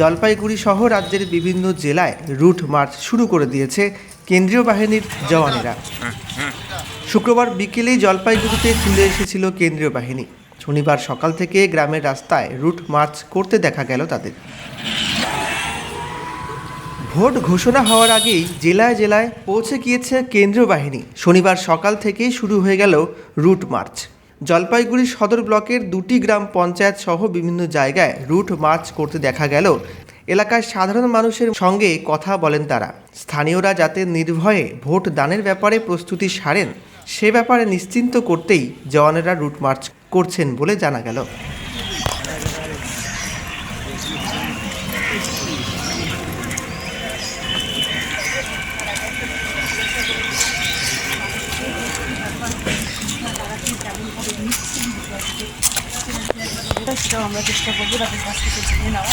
জলপাইগুড়ি সহ রাজ্যের বিভিন্ন জেলায় রুট মার্চ শুরু করে দিয়েছে কেন্দ্রীয় বাহিনীর জওয়ানেরা। শুক্রবার বিকেলেই জলপাইগুড়িতে চলে এসেছিল কেন্দ্রীয় বাহিনী। শনিবার সকাল থেকে গ্রামের রাস্তায় রুট মার্চ করতে দেখা গেল তাদের। ভোট ঘোষণা হওয়ার আগেই জেলায় জেলায় পৌঁছে গিয়েছে কেন্দ্রীয় বাহিনী। শনিবার সকাল থেকেই শুরু হয়ে গেল রুট মার্চ। জলপাইগুড়ি সদর ব্লকের দুটি গ্রাম পঞ্চায়েত সহ বিভিন্ন জায়গায় রুট মার্চ করতে দেখা গেল। এলাকার সাধারণ মানুষের সঙ্গে কথা বলেন তারা। স্থানীয়রা যাতে নির্ভয়ে ভোট দানের ব্যাপারে প্রস্তুতি সারেন, সে ব্যাপারে নিশ্চিন্ত করতেই জওয়ানেরা রুট মার্চ করছেন বলে জানা গেল। আমরা চেষ্টা করব তাদের কাছ থেকে জেনে নেওয়া